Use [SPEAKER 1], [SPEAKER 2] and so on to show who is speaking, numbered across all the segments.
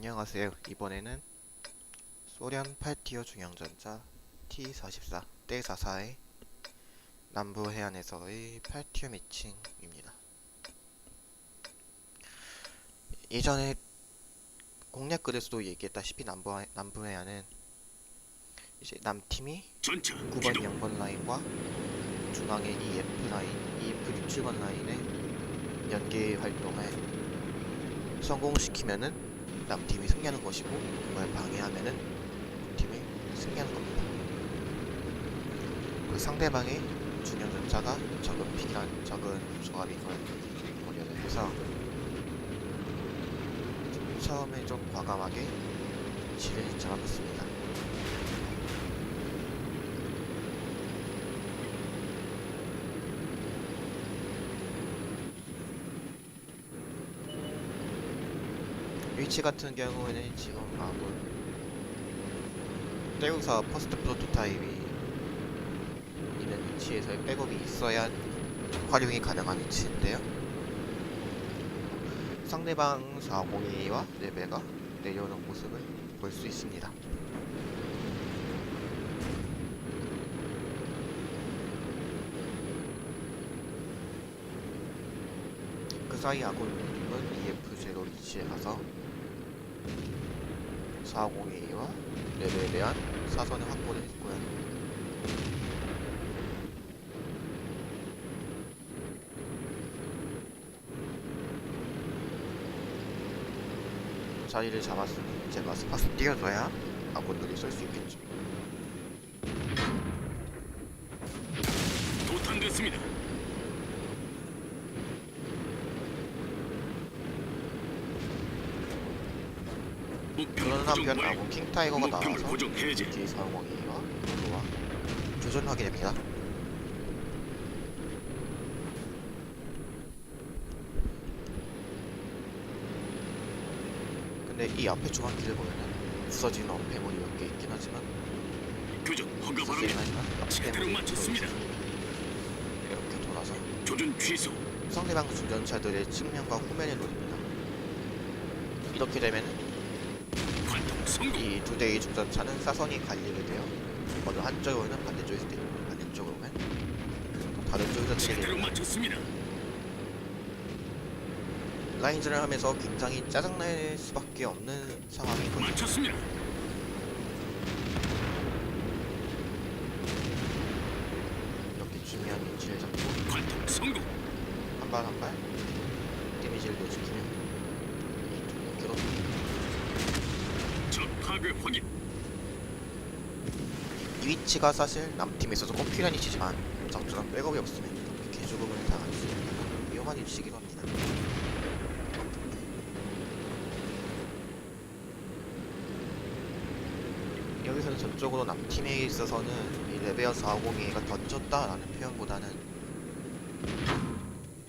[SPEAKER 1] 안녕하세요. 이번에는 소련 8티어 중형전차 T-44 떼44의 남부 해안에서의 8티어 매칭입니다. 예전에 공략 글에서도 얘기했다시피 남부, 남부 해안은 이제 남팀이
[SPEAKER 2] 전차
[SPEAKER 1] 9번,
[SPEAKER 2] 기동
[SPEAKER 1] 0번 라인과 중앙의 EF 라인, EF 67번 라인의 연계 활동을 성공시키면은 남팀이 승리하는 것이고 그걸 방해하면은 팀이 승리하는 겁니다. 그 상대방의 중형 전차가 적은 피란 적은 조합인 걸 고려를 해서 처음에 좀 과감하게 지를 잡았습니다. 위치 같은 경우에는 지금 아군 떼우사 퍼스트 프로토타입이 있는 위치에서의 백업이 있어야 활용이 가능한 위치인데요. 상대방 402와 레벨가 내려오는 모습을 볼 수 있습니다. 그 사이 아군은 EF0 위치에 가서 402와 레벨에 대한 사선을 확보를 했고요. 자리를 잡았으니 제가 스파스 띄워줘야 아군들이 쏠 수 있겠죠.
[SPEAKER 2] 도탄됐습니다. 목표
[SPEAKER 1] 그런
[SPEAKER 2] 고정
[SPEAKER 1] 한편. 아군 킹타이거가 나와서
[SPEAKER 2] 해제.
[SPEAKER 1] T402와 로와 교전하게 됩니다. 근데 이 앞에 중앙길을 보면은 부서지는 엄폐물이 몇 개 있긴 하지만
[SPEAKER 2] 교전 허가 바랍니다. 제대로
[SPEAKER 1] 엄폐물이
[SPEAKER 2] 맞췄습니다.
[SPEAKER 1] 이렇게 돌아서
[SPEAKER 2] 조준 취소.
[SPEAKER 1] 상대방 중전차들의 측면과 후면을 노립니다. 이렇게 되면. 이 두 대의 중전차는 사선이 갈리게 돼요. 어느 한쪽으로는 반대쪽일 수도 있고 반대쪽으로는 또 다른 쪽에서.
[SPEAKER 2] 맞췄습니다.
[SPEAKER 1] 라인전을 하면서 굉장히 짜증날 수밖에 없는 상황이거든요.
[SPEAKER 2] 맞췄습니다.
[SPEAKER 1] 이렇게 중요한 위치를 잡고
[SPEAKER 2] 관통 성공.
[SPEAKER 1] 한 발 한발 데미지를 넣어주기면 이두 개로
[SPEAKER 2] 적 파괴 확인.
[SPEAKER 1] 이 위치가 사실 남팀에 있어서 꼭 필요한 위치지만 적절한 백업이 없으면 이렇게 개조금을 당할 수 있는 위험한 위치이기도 합니다. 여기서는 전적으로 남팀에 있어서는 이 레베어 450A가 던졌다라는 표현보다는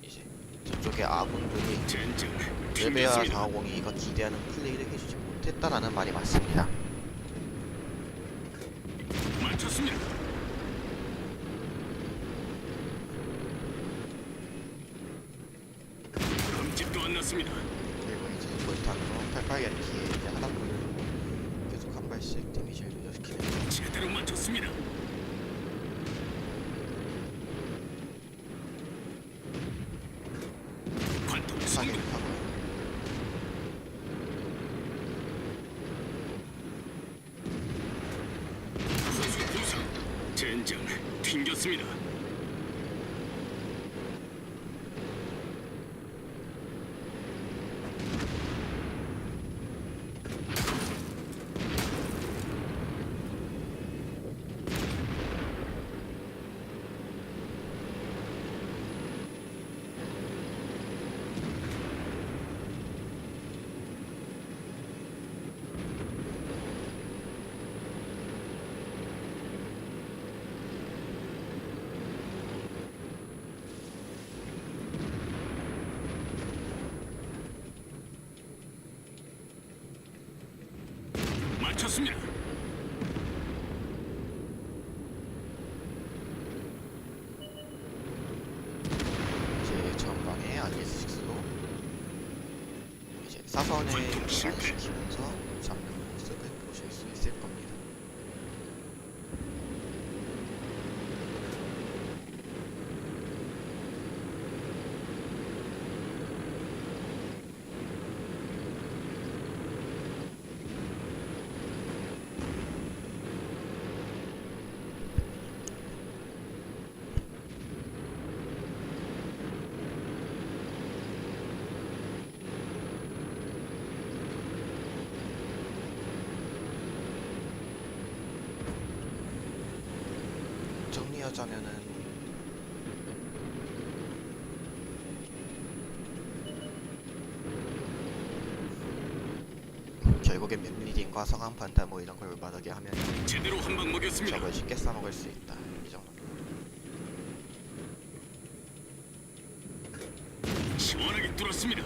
[SPEAKER 1] 이제 저쪽의 아군들이
[SPEAKER 2] 튕겼습니다.
[SPEAKER 1] 450A가 기대하는 플레이를 했다라는 말이 맞습니다.
[SPEAKER 2] 맞췄습니다. 금집도 안 났습니다.
[SPEAKER 1] 그리고 이제 볼탄으로 88연기에 이제 하단 부분을 계속 한 발씩 데미지를 누적시키는
[SPEAKER 2] 제대로 맞췄습니다. 관통 성공. Mira, 니다. 맞췄습니다.
[SPEAKER 1] 이제 전방에 RS6로 이제 사선 번에
[SPEAKER 2] 관통 실패.
[SPEAKER 1] 시키면서 잡는 모습을 보실 수 있을 겁니다. 정리 하자면은 결국엔 맵리딩과 성황 판다 뭐 이런 걸 올바르게 하면
[SPEAKER 2] 제대로 한 방 먹였습니다.
[SPEAKER 1] 적을 쉽게 써먹을 수 있다 이 정도
[SPEAKER 2] 시원하게 뚫었습니다.